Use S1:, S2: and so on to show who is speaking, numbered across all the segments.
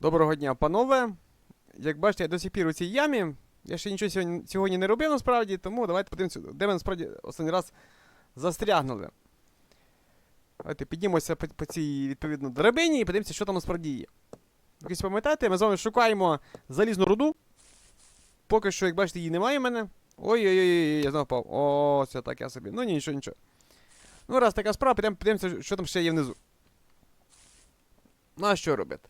S1: Доброго дня, панове. Як бачите, я до сих пір у цій ямі. Я ще нічого сьогодні, сьогодні не робив насправді, тому давайте подивимося, де ми насправді останній раз застрягнули. Давайте піднімемося по, по цій відповідно драбині і подивимося, що там насправді є. Якось пам'ятаєте, ми з вами шукаємо залізну руду. Поки що, як бачите, її немає в мене. Ой-ой-ой, я знову впав. О, це так я собі. Ну ні, нічого, нічого. Ну, раз така справа, підемо подивимося, що там ще є внизу. Ну, а що робити?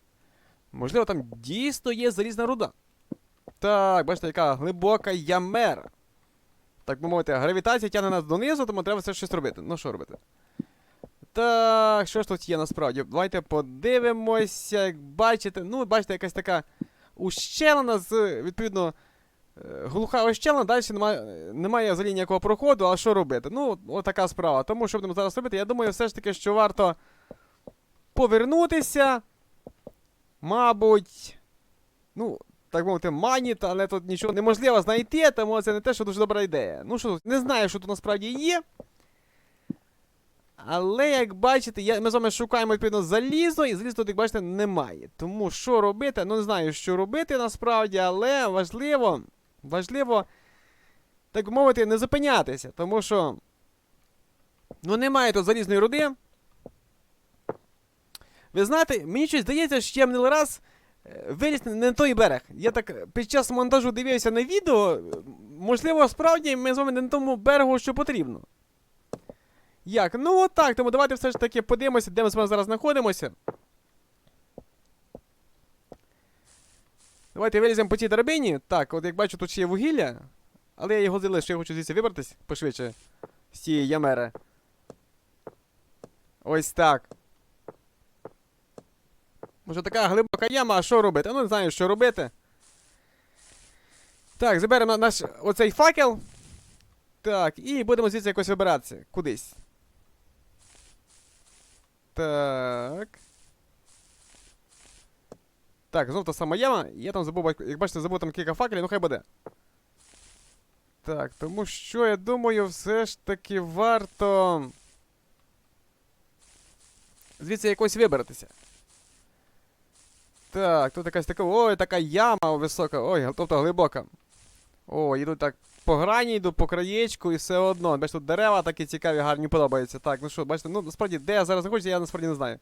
S1: Можливо, там дійсно є залізна руда. Так, бачите, яка глибока ямера. Так би мовити, гравітація тягне нас донизу, тому треба все щось робити. Ну, що робити? Так, що ж тут є насправді? Давайте подивимося, як бачите. Ну, бачите, якась така ущелина з, відповідно, е, глуха ущелина, далі немає, немає взагалі ніякого проходу, а що робити? Ну, от така справа. Тому що будемо зараз робити, я думаю, все ж таки, що варто повернутися. Мабуть. Ну, так мовити, маніт, але тут нічого неможливо знайти, тому це не те, що дуже добра ідея. Ну що не знаю, що тут насправді є. Але, як бачите, я, ми з вами шукаємо відповідно залізо, і залізо тут, як бачите, немає. Тому що робити? Ну, не знаю, що робити насправді, але важливо, важливо, так мовити, не зупинятися. Тому що. Ну, немає тут залізної руди. Ви знаєте, мені щось здається, що я минулий раз е, виліз не на той берег. Я так е, під час монтажу дивився на відео. е, Можливо, справді ми з вами не на тому берегу, що потрібно. Як? Ну от так, тому давайте все ж таки подивимося, де ми з вами зараз знаходимося. Давайте виліземо по цій драбині. Так, от як бачу, тут ще є вугілля. Але я його залишу, я хочу звідси вибратись пошвидше з цієї ямери. Ось так. Може така глибока яма, а що робити? Ну, не знаю, що робити. Так, заберемо наш оцей факел. Так, і будемо звідси якось вибиратися. Кудись. Так. Так, знов та сама яма. Я там забув, як бачите, забув там кілька факелів, ну хай буде. Так, тому що я думаю, все ж таки варто. Звідси якось вибратися. Так, тут якась така. Ой, така яма висока. Ой, тобто глибока. О, йду так по грані, йду по краєчку і все одно. Бачите, тут дерева такі цікаві, гарні подобаються. Так, ну що, бачите, ну насправді, де я зараз знаходжуся, я насправді не знаю.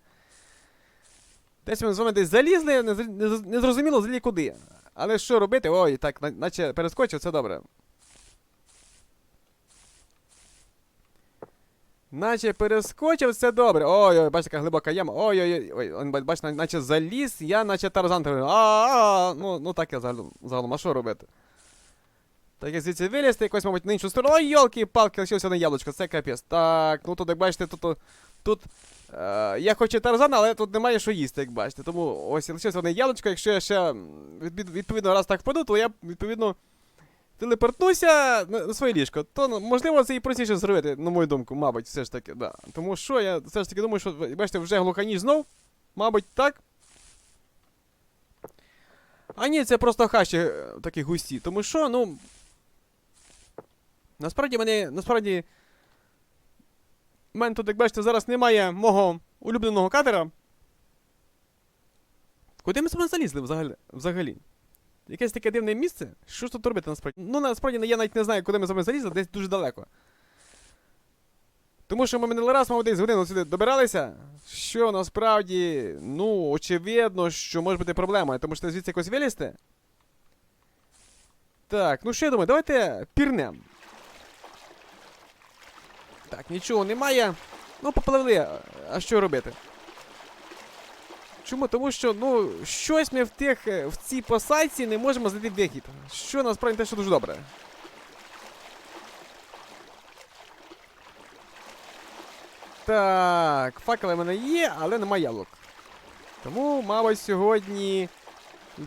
S1: Десь ми з вами десь залізли, не, зр- не, зр- не зрозуміло взагалі куди. Але що робити? Ой, так, наче перескочив, це добре. Наче перескочив, все добре. Ой-ой, бачите, яка глибока яма. Ой-ой-ой, ой, бачите, наче заліз, я наче тарзан. А, ну, ну так я загалом, а що робити? Так, я звідси вилізти, якось, мабуть, на іншу сторону. Ой, йолки-палки, лишився на яблучко, це капець. Так, ну тут, як бачите, тут. тут е, я хочу тарзан, але тут немає що їсти, як бачите. Тому ось лишився одне яблучко, якщо я ще відповідно раз так впаду, то я відповідно телепортнуся на, своє ліжко. То можливо це і простіше зробити, на мою думку, мабуть, все ж таки, да. Тому що я все ж таки думаю, що бачите, вже глуханіж знов. Мабуть, так. А ні, це просто хащі е, такі густі. Тому що, ну. Насправді мене. Насправді. У мене тут, як бачите, зараз немає мого улюбленого катера. Куди ми саме залізли взагалі? взагалі? Якесь таке дивне місце. Що ж тут робити насправді? Ну, насправді я навіть не знаю, куди ми з вами залізли, десь дуже далеко. Тому що ми минулий раз, мабуть, десь годину сюди добиралися, що насправді, ну, очевидно, що може бути проблемою, тому що звідси якось вилізти. Так, ну що я думаю, давайте пірнем. Так, нічого немає. Ну, попливли, а що робити? Чому? Тому що, ну, щось ми в тих, е, в цій посадці не можемо знайти вихід. Що насправді те, що дуже добре. Так, факели в мене є, але немає яблук. Тому, мабуть, сьогодні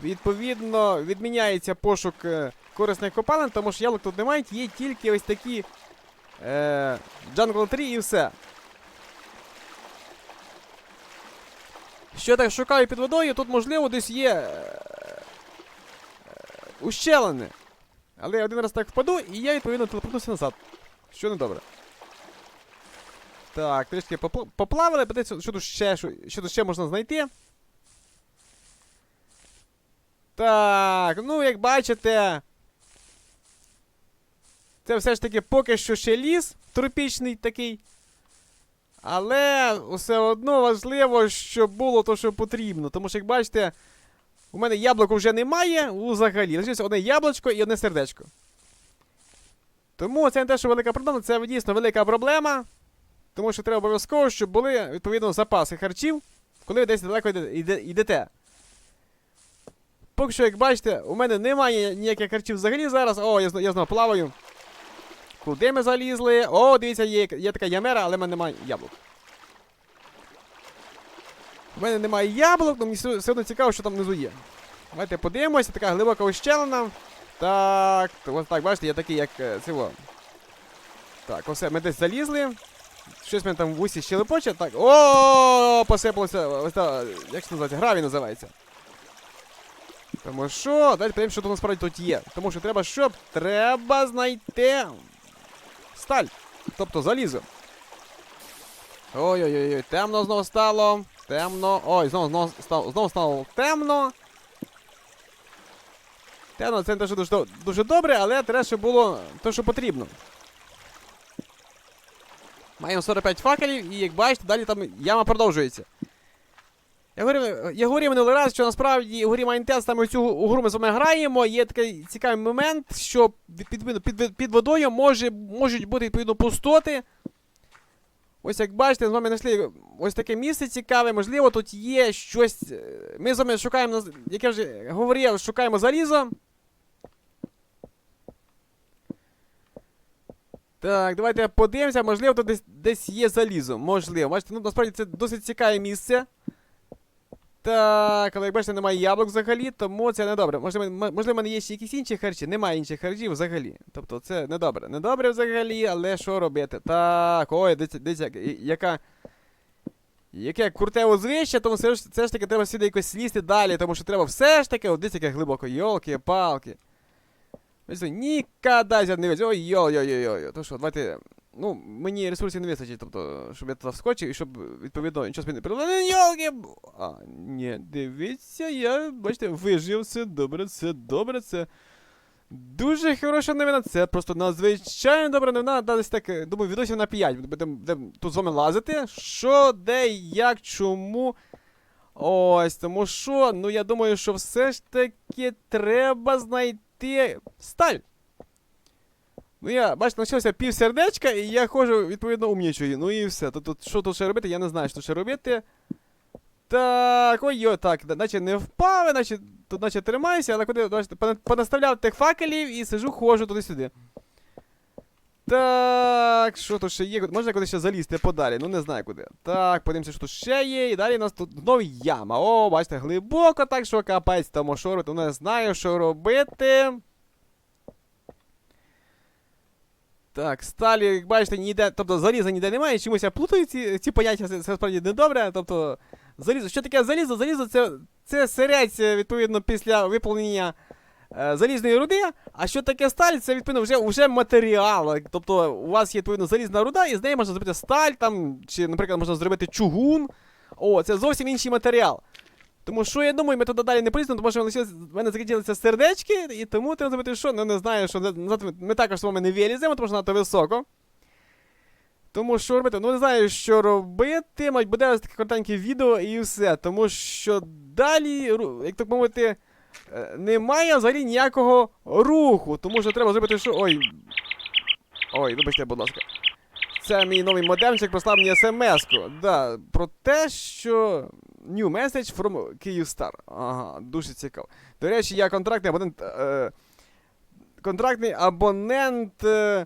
S1: відповідно відміняється пошук е, корисних копалин, тому що яблук тут немає, є тільки ось такі е, Jungle 3 і все. Що так шукаю під водою, тут можливо десь є е, е, ущелини. Але я один раз так впаду, і я відповідно телепортнуся назад. Що не добре. Так, трішки попл- поплавали, подивіться, що тут ще, що тут ще можна знайти. Так, ну як бачите. Це все ж таки поки що ще ліс тропічний такий. Але все одно важливо, щоб було то, що потрібно. Тому що, як бачите, у мене яблука вже немає взагалі. Лишилося одне яблучко і одне сердечко. Тому це не те, що велика проблема, це дійсно велика проблема. Тому що треба обов'язково, щоб були відповідно запаси харчів, коли ви десь далеко йде- йде- йдете. Поки що, як бачите, у мене немає ніяких харчів взагалі зараз. О, я, я знову плаваю. Куди ми залізли? О, дивіться, є, є така ямера, але в мене немає яблук. У мене немає яблук, але мені все одно цікаво, що там внизу є. Давайте подивимося, така глибока ущелина. Так, ось так, бачите, я такий, як е, цього. Так, оце, ми десь залізли. Щось мене там в усі щелепоче. Так. О, посипалося. Ось так, як це називається? Гравій називається. Тому що, давайте подивимося, що тут насправді тут є. Тому що треба щоб? Треба знайти сталь. Тобто залізо. Ой-ой-ой, темно знову стало. Темно. Ой, знову, знову, стало, знову стало темно. Темно, це не те, що дуже, дуже добре, але треба, щоб було те, що потрібно. Маємо 45 факелів, і як бачите, далі там яма продовжується. Я говорив, я говорив минулий раз, що насправді у грі Майнтест саме цю гру ми з вами граємо. Є такий цікавий момент, що під, під, під, під водою може, можуть бути відповідно пустоти. Ось як бачите, з вами знайшли ось таке місце цікаве, можливо, тут є щось. е, Ми з вами шукаємо, як я вже говорив, шукаємо залізо. Так, давайте подивимося, можливо, тут десь, десь є залізо. Можливо. Бачите, ну насправді це досить цікаве місце. Так, але як бачите, немає яблук взагалі, тому це не добре. Можливо, можливо, в мене є ще якісь інші харчі. Немає інших харчів взагалі. Тобто це не добре. Не добре взагалі, але що робити? Так, ой, дивіться, дивіться, яка. Яке круте узвище, тому все ж, все ж таки треба сюди якось слізти далі, тому що треба все ж таки, от дивіться, яке глибоко, йолки-палки. Ніколи не візьму. Ой, йой йой йой йой То що, давайте. Ну, мені ресурсів не вистачить, тобто, щоб я туди вскочив і щоб, відповідно, нічого собі не придумав. Йолки! А, ні, дивіться, я, бачите, вижив, все добре, це добре, це. Дуже хороша новина, це просто надзвичайно добра новина. Десь так, е, думаю, відосів на 5. Будемо будемо тут з вами лазити. Що, де, як, чому. Ось, тому що, ну я думаю, що все ж таки треба знайти сталь. Ну я, бачите, навчився пів сердечка, і я ходжу, відповідно, умнічую. Ну і все. Тут, тут що тут ще робити, я не знаю, що ще робити. Так, ой-ой, так, да- наче не впав, наче тут наче тримаюся, але куди, бачите, пона- понаставляв тих факелів і сижу, ходжу туди-сюди. Так, що тут ще є? Можна куди ще залізти подалі? Ну не знаю куди. Так, подивимося, що тут ще є. І далі у нас тут знову яма. О, бачите, глибоко так, що капець тому що робити. Ну не знаю, що робити. Так, сталі, як бачите, ніде, тобто заліза ніде немає, чомусь я плутаю ці, ці поняття, це, це справді недобре. Тобто, залізо. Що таке залізо? Залізо це, це сирець, е, відповідно, після виповнення е, залізної руди. А що таке сталь? Це відповідно вже, вже матеріал. Тобто у вас є відповідно залізна руда, і з неї можна зробити сталь, там, чи, наприклад, можна зробити чугун. О, це зовсім інший матеріал. Тому що я думаю, ми туди далі не поліземо, тому що в мене закінчилися сердечки, і тому треба зробити що? Ну не знаю, що назад ми- ми також з вами не виліземо, тому що надто високо. Тому що робити? Ну не знаю, що робити. Мабуть, буде ось таке коротеньке відео і все. Тому що далі, як так мовити, е, немає взагалі ніякого руху. Тому що треба зробити що. Ой. Ой, вибачте, будь ласка. Це мій новий модемчик прислав мені смс-ку. Да, про те, що. New message from Kyivstar. Ага, дуже цікаво. До речі, я контрактний абонент. Е, контрактний абонент. Е,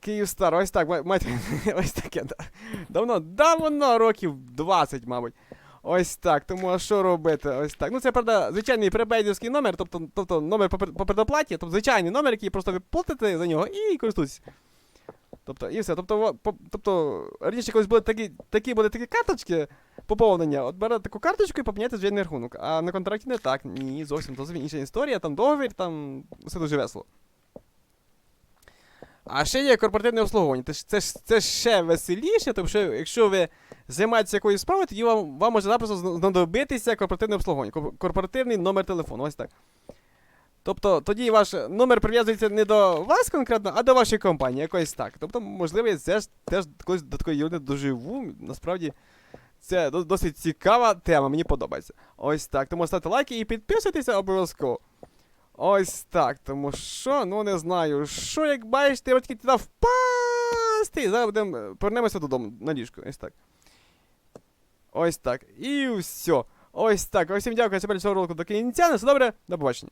S1: Київстар, ось так, ма- мать, ось таке. да. Давно, давно, років 20, мабуть. Ось так. Тому а що робити? Ось так. Ну, це правда, звичайний пребейдівський номер, тобто, тобто номер по, по предоплаті, тобто звичайний номер, який просто ви платите за нього і користуйтесь. Тобто, і все. Тобто, по- тобто раніше колись були такі, такі були такі карточки поповнення. От берете таку карточку і попняти звичайний рахунок. А на контракті не так. Ні, зовсім зовсім інша історія, там договір, там все дуже весело. А ще є корпоративне обслуговування. Це, ж- це ще веселіше, тому що якщо ви займаєтеся якоюсь справою, тоді вам, вам може запросто знадобитися корпоративне обслуговування, корпоративний номер телефону. Ось так. Тобто тоді ваш номер прив'язується не до вас конкретно, а до вашої компанії, якось так. Тобто, можливо, я теж, теж колись до такої юрни доживу. Насправді, це досить цікава тема, мені подобається. Ось так. Тому ставте лайки і підписуйтеся обов'язково. Ось так, тому що, ну не знаю, що як бачите, я тільки туди впасти. Зараз будемо е, повернемося додому на ліжко. Ось так. Ось так. І все. Ось так. Усім дякую, що бачили цього ролику до кінця. На все добре, до побачення.